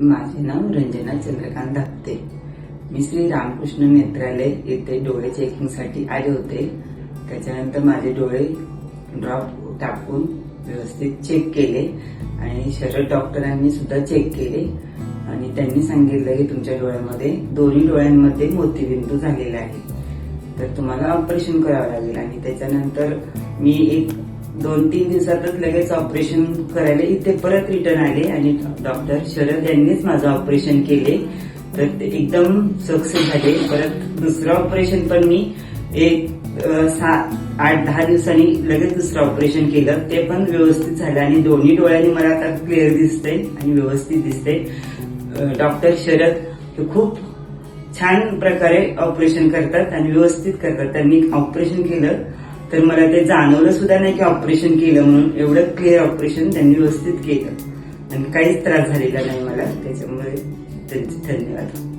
माझे नाव रंजना चंद्रकांत धापते मी श्री रामकृष्ण नेत्रालय येथे डोळे चेकिंगसाठी आले होते. त्याच्यानंतर माझे डोळे ड्रॉप टाकून व्यवस्थित चेक केले आणि शरद डॉक्टरांनी सुद्धा चेक केले. आणि त्यांनी सांगितलं की तुमच्या डोळ्यामध्ये दोन्ही डोळ्यांमध्ये मोतीबिंदू झालेला आहे. तर तुम्हाला ऑपरेशन करावं लागेल आणि त्याच्यानंतर मी एक दोन तीन दिवसातच लगेच ऑपरेशन करायला इथे परत रिटर्न आले आणि डॉक्टर शरद यांनीच माझं ऑपरेशन केले. तर ते एकदम सक्सेस झाले. परत दुसरं ऑपरेशन पण मी एक सात आठ दहा दिवसांनी लगेच दुसरं ऑपरेशन केलं. ते पण व्यवस्थित झालं आणि दोन्ही डोळ्यांनी मला आता क्लिअर दिसतंय आणि व्यवस्थित दिसतंय. डॉक्टर शरद हे खूप छान प्रकारे ऑपरेशन करतात आणि व्यवस्थित करतात. त्यांनी ऑपरेशन केलं. तर मला ते जाणवलं सुद्धा नाही की ऑपरेशन केलं म्हणून. एवढं क्लिअर ऑपरेशन त्यांनी व्यवस्थित केलं. आणि काहीच त्रास झालेला नाही मला. त्याच्यामुळे त्यांचे धन्यवाद.